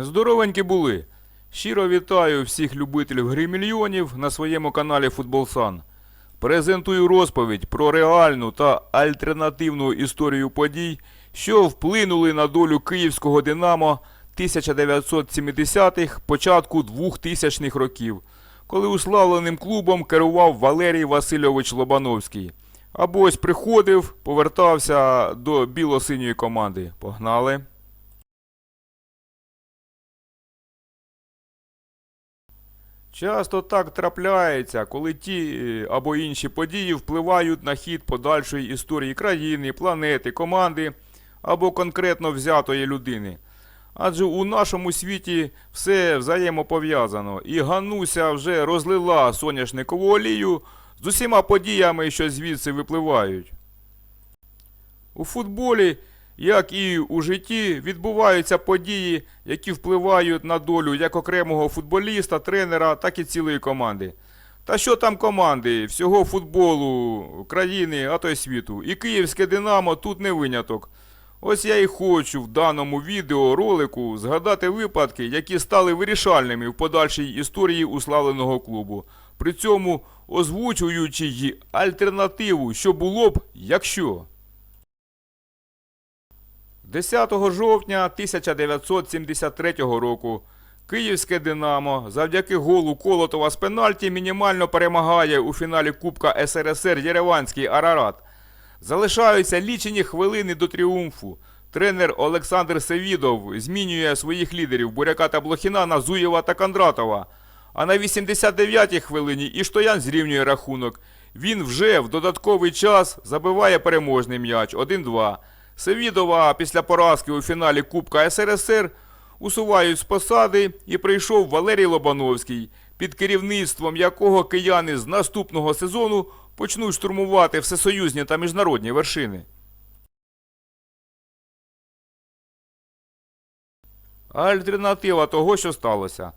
Здоровенькі були. Щиро вітаю всіх любителів гри мільйонів на своєму каналі Футболсан. Презентую розповідь про реальну та альтернативну історію подій, що вплинули на долю київського Динамо 1970-х, початку 2000-х років, коли уславленим клубом керував Валерій Васильович Лобановський. Або ось приходив, повертався до біло-синьої команди. Погнали! Часто так трапляється, коли ті е, або інші події впливають на хід подальшої історії країни, планети, команди або конкретно взятої людини. Адже у нашому світі все взаємопов'язано, і Гануся вже розлила соняшникову олію з усіма подіями, що звідси випливають. У футболі, як і у житті, відбуваються події, які впливають на долю як окремого футболіста, тренера, так і цілої команди. Та що там команди, всього футболу, країни, а то й світу. І київське Динамо тут не виняток. Ось я і хочу в даному відеоролику згадати випадки, які стали вирішальними в подальшій історії уславленого клубу. При цьому озвучуючи й альтернативу, що було б, якщо. 10 жовтня 1973 року Київське Динамо завдяки голу Колотова з пенальті мінімально перемагає у фіналі Кубка СРСР Єреванський Арарат. Залишаються лічені хвилини до тріумфу. Тренер Олександр Севідов змінює своїх лідерів Буряка та Блохіна на Зуєва та Кондратова. А на 89-й хвилині Іштоян зрівнює рахунок. Він вже в додатковий час забиває переможний м'яч 1-2. Севідова після поразки у фіналі Кубка СРСР усувають з посади і прийшов Валерій Лобановський, під керівництвом якого кияни з наступного сезону почнуть штурмувати всесоюзні та міжнародні вершини. Альтернатива того, що сталося.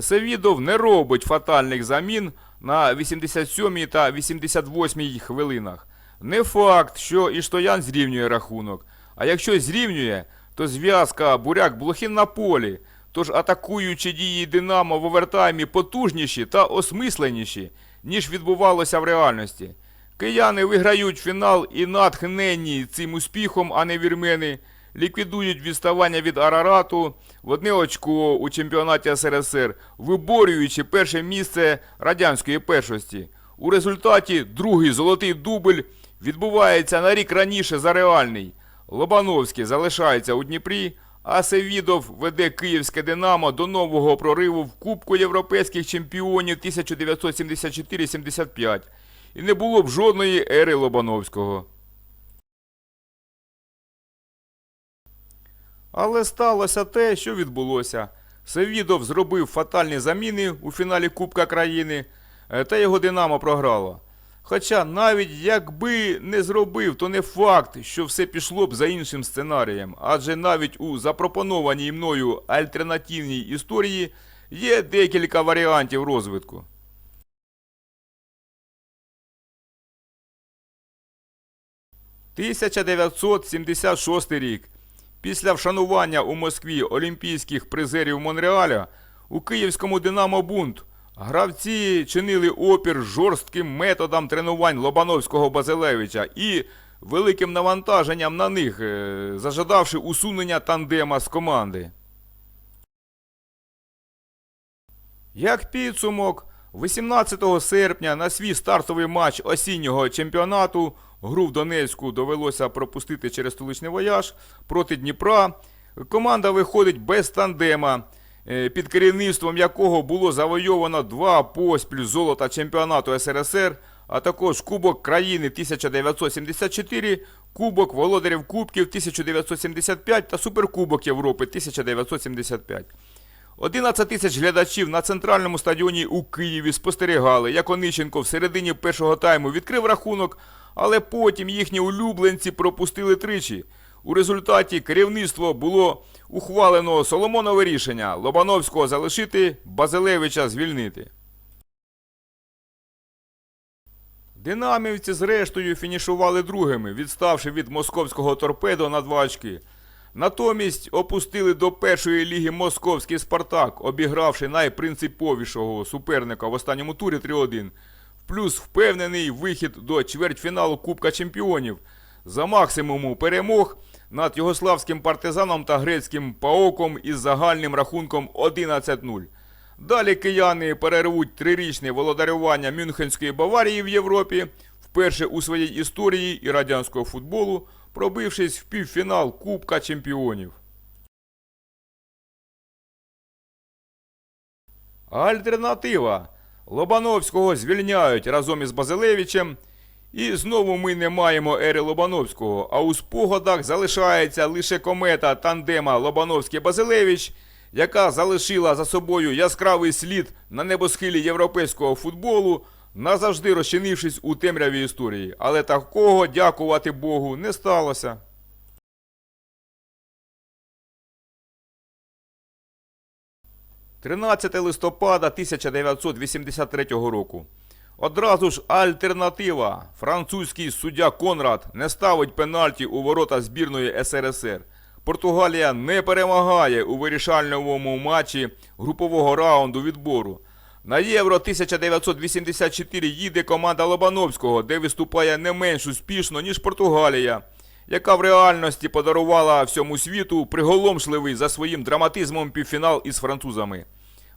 Севідов не робить фатальних замін на 87 та 88 хвилинах. Не факт, що Іштоян зрівнює рахунок. А якщо зрівнює, то зв'язка буряк-блохін на полі. Тож атакуючі дії Динамо в овертаймі потужніші та осмисленіші, ніж відбувалося в реальності. Кияни виграють фінал і натхненні цим успіхом, а не вірмени, ліквідують відставання від Арарату в одне очко у чемпіонаті СРСР, виборюючи перше місце радянської першості. У результаті другий золотий дубль відбувається на рік раніше за реальний. Лобановський залишається у Дніпрі, а Севідов веде київське Динамо до нового прориву в Кубку європейських чемпіонів 1974-75. І не було б жодної ери Лобановського. Але сталося те, що відбулося. Севідов зробив фатальні заміни у фіналі Кубка країни, е, та його Динамо програло. Хоча навіть якби не зробив, то не факт, що все пішло б за іншим сценарієм, адже навіть у запропонованій мною альтернативній історії є декілька варіантів розвитку. – 1976 рік. Після вшанування у Москві олімпійських призерів Монреаля у київському Динамо бунт гравці чинили опір жорстким методам тренувань Лобановського Базилевича і великим навантаженням на них, е, зажадавши усунення тандема з команди. Як підсумок, 18 серпня на свій стартовий матч осіннього чемпіонату гру в Донецьку довелося пропустити через столичний вояж проти Дніпра. Команда виходить без тандема, під керівництвом якого було завойовано два поспіль золота чемпіонату СРСР, а також Кубок країни 1974, Кубок Володарів Кубків 1975 та Суперкубок Європи 1975. 11 тисяч глядачів на центральному стадіоні у Києві спостерігали, як Онищенко в середині першого тайму відкрив рахунок, але потім їхні улюбленці пропустили тричі. У результаті керівництво було ухвалено Соломонове рішення Лобановського залишити, Базилевича звільнити. Динамівці зрештою фінішували другими, відставши від московського торпедо на два очки. Натомість опустили до першої ліги московський Спартак, обігравши найпринциповішого суперника в останньому турі 3-1. Плюс впевнений вихід до чвертьфіналу Кубка Чемпіонів за максимуму перемог над югославським партизаном та грецьким паоком із загальним рахунком 11-0. Далі кияни перервуть трирічне володарювання Мюнхенської Баварії в Європі, вперше у своїй історії і радянського футболу, пробившись в півфінал Кубка Чемпіонів. Альтернатива. Лобановського звільняють разом із Базилевичем. І знову ми не маємо ери Лобановського, а у спогадах залишається лише комета тандема Лобановський-Базилевич, яка залишила за собою яскравий слід на небосхилі європейського футболу, назавжди розчинившись у темряві історії. Але такого, дякувати Богу, не сталося. – 13 листопада 1983 року. Одразу ж альтернатива. Французький суддя Конрад не ставить пенальті у ворота збірної СРСР. Португалія не перемагає у вирішальному матчі групового раунду відбору. На Євро 1984 їде команда Лобановського, де виступає не менш успішно, ніж Португалія, яка в реальності подарувала всьому світу приголомшливий за своїм драматизмом півфінал із французами.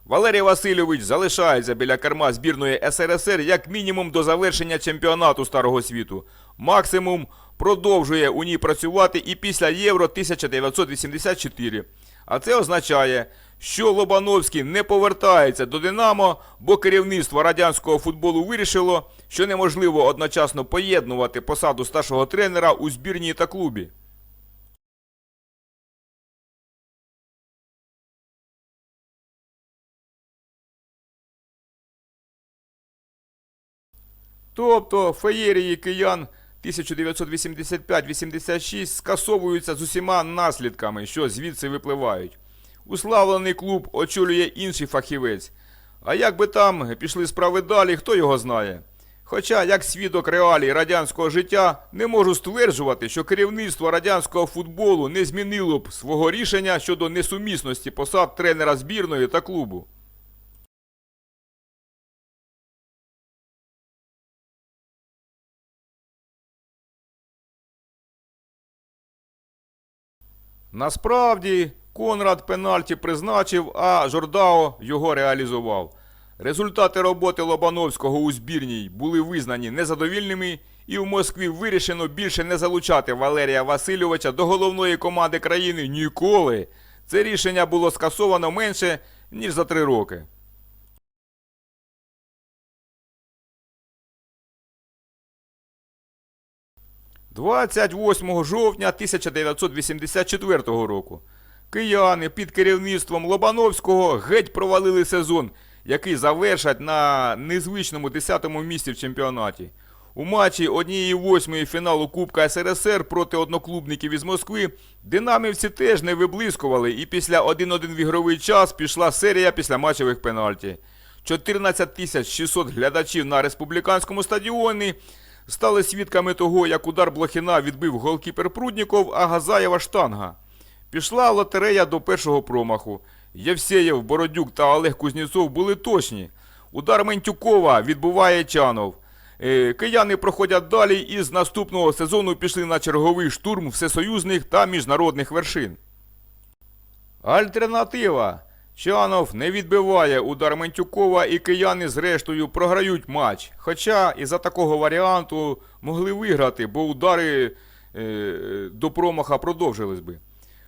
Валерій Васильович залишається біля керма збірної СРСР як мінімум до завершення чемпіонату Старого світу. Максимум продовжує у ній працювати і після Євро 1984. А це означає, що Лобановський не повертається до Динамо, бо керівництво радянського футболу вирішило, що неможливо одночасно поєднувати посаду старшого тренера у збірній та клубі. Тобто феєрії киян 1985-86 скасовуються з усіма наслідками, що звідси випливають. Уславлений клуб очолює інший фахівець. А як би там пішли справи далі, хто його знає. Хоча, як свідок реалій радянського життя, не можу стверджувати, що керівництво радянського футболу не змінило б свого рішення щодо несумісності посад тренера збірної та клубу. Насправді, Конрад пенальті призначив, а Жордао його реалізував. Результати роботи Лобановського у збірній були визнані незадовільними, і в Москві вирішено більше не залучати Валерія Васильовича до головної команди країни ніколи. Це рішення було скасовано менше, ніж за три роки. – 28 жовтня 1984 року. Кияни під керівництвом Лобановського геть провалили сезон, який завершать на незвичному 10-му місці в чемпіонаті. У матчі 1-8 фіналу Кубка СРСР проти одноклубників із Москви динамівці теж не виблискували і після 1-1 в ігровий час пішла серія післяматчевих пенальті. 14 тисяч 600 глядачів на республіканському стадіоні стали свідками того, як удар Блохіна відбив голкіпер Прудніков, а Газаєва штанга. Пішла лотерея до першого промаху. Євсеєв, Бородюк та Олег Кузнєцов були точні. Удар Ментюкова відбуває Чанов. Е, Кияни проходять далі і з наступного сезону пішли на черговий штурм всесоюзних та міжнародних вершин. Альтернатива. Чанов не відбиває удар Ментюкова і кияни зрештою програють матч. Хоча із-за такого варіанту могли виграти, бо удари е, до промаха продовжились би.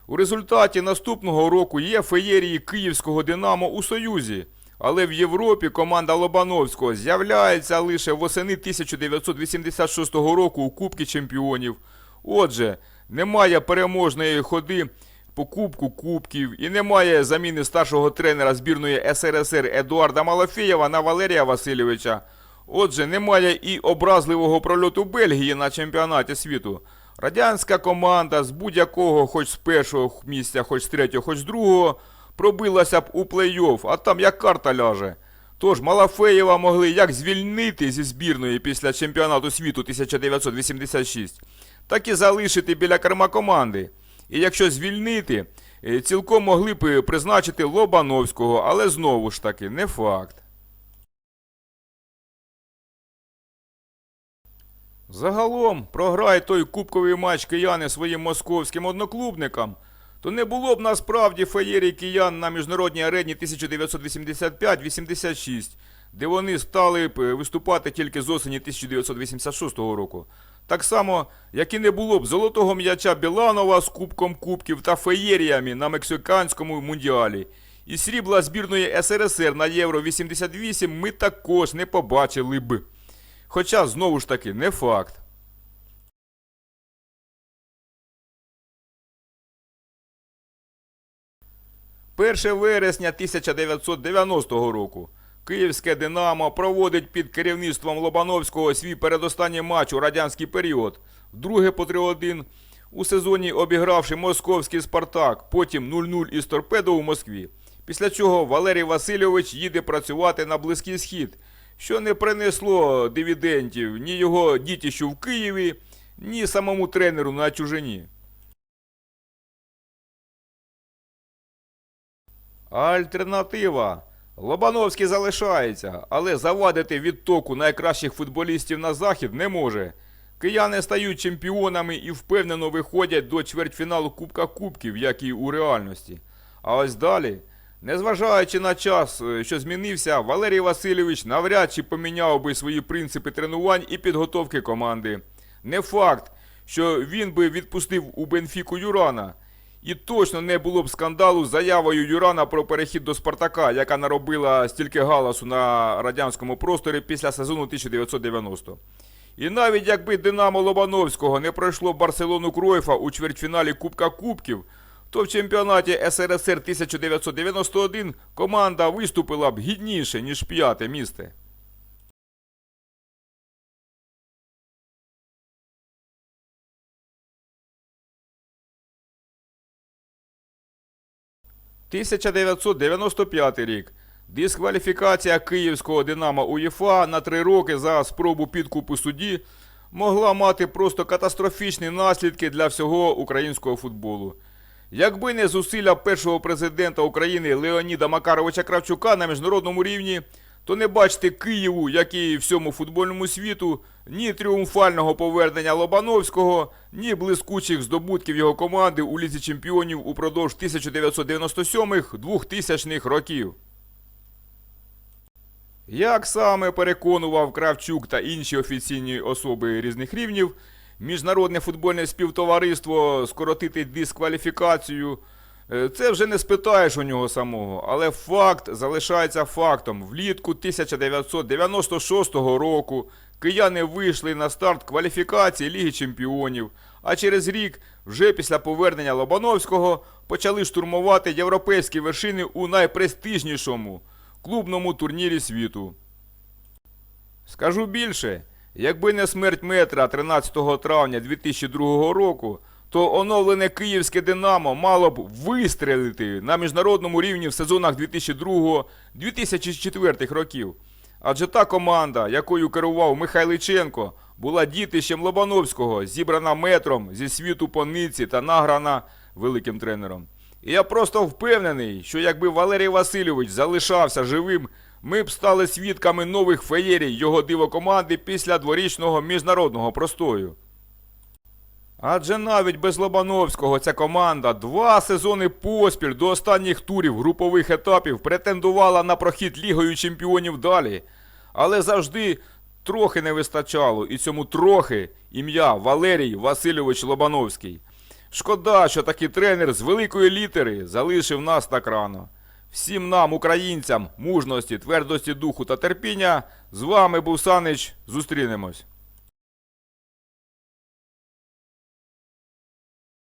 У результаті наступного року є феєрії київського Динамо у Союзі, але в Європі команда Лобановського з'являється лише восени 1986 року у Кубці Чемпіонів. Отже, немає переможної ходи по Кубку Кубків і немає заміни старшого тренера збірної СРСР Едуарда Малафєєва на Валерія Васильовича. Отже, немає і образливого прольоту Бельгії на чемпіонаті світу. Радянська команда з будь-якого, хоч з першого місця, хоч з третього, хоч з другого, пробилася б у плей-офф, а там як карта ляже. Тож Малафеєва могли як звільнити зі збірної після чемпіонату світу 1986, так і залишити біля керма команди. І якщо звільнити, е, цілком могли б е, призначити Лобановського, але знову ж таки, не факт. Загалом, програй той кубковий матч кияни своїм московським одноклубникам, то не було б насправді феєрії киян на міжнародній арені 1985-86, де вони стали б е, виступати тільки з осені 1986 року. Так само, як і не було б золотого м'яча Біланова з Кубком Кубків та феєріями на мексиканському мундіалі. І срібла збірної СРСР на Євро 88 ми також не побачили б. Хоча, знову ж таки, не факт. Перше вересня 1990 року Київське Динамо проводить під керівництвом Лобановського свій передостанній матч у радянський період, вдруге по 3-1, у сезоні обігравши московський Спартак, потім 0-0 із торпедо у Москві. Після чого Валерій Васильович їде працювати на Близький Схід, що не принесло дивідендів ні його дітищу в Києві, ні самому тренеру на чужині. Альтернатива. Лобановський залишається, але завадити відтоку найкращих футболістів на захід не може. Кияни стають чемпіонами і впевнено виходять до чвертьфіналу Кубка Кубків, як і у реальності. А ось далі, незважаючи на час, е, що змінився, Валерій Васильович навряд чи поміняв би свої принципи тренувань і підготовки команди. Не факт, що він би відпустив у Бенфіку Юрана. І точно не було б скандалу з заявою Юрана про перехід до Спартака, яка наробила стільки галасу на радянському просторі після сезону 1990. І навіть якби Динамо Лобановського не пройшло Барселону Кройфа у чвертьфіналі Кубка Кубків, то в чемпіонаті СРСР 1991 команда виступила б гідніше, ніж п'яте місце. – 1995 рік. Дискваліфікація київського Динамо УЄФА на три роки за спробу підкупу судді могла мати просто катастрофічні наслідки для всього українського футболу. Якби не зусилля першого президента України Леоніда Макаровича Кравчука на міжнародному рівні, то не бачити Києву, як і всьому футбольному світу, ні тріумфального повернення Лобановського, ні блискучих здобутків його команди у лізі чемпіонів упродовж 1997-2000 років. Як саме переконував Кравчук та інші офіційні особи різних рівнів, міжнародне футбольне співтовариство скоротити дискваліфікацію, це вже не спитаєш у нього самого, але факт залишається фактом. Влітку 1996 року кияни вийшли на старт кваліфікації Ліги Чемпіонів, а через рік, вже після повернення Лобановського, почали штурмувати європейські вершини у найпрестижнішому клубному турнірі світу. Скажу більше, якби не смерть метра 13 травня 2002 року, то оновлене київське Динамо мало б вистрелити на міжнародному рівні в сезонах 2002-2004 років. Адже та команда, якою керував Михайличенко, була дітищем Лобановського, зібрана метром зі світу по ниці та награна великим тренером. І я просто впевнений, що якби Валерій Васильович залишався живим, ми б стали свідками нових феєрій його дивокоманди після дворічного міжнародного простою. Адже навіть без Лобановського ця команда два сезони поспіль до останніх турів групових етапів претендувала на прохід Лігою Чемпіонів далі. Але завжди трохи не вистачало, і цьому трохи ім'я Валерій Васильович Лобановський. Шкода, що такий тренер з великої літери залишив нас так рано. Всім нам, українцям, мужності, твердості духу та терпіння. З вами був Санич. Зустрінемось.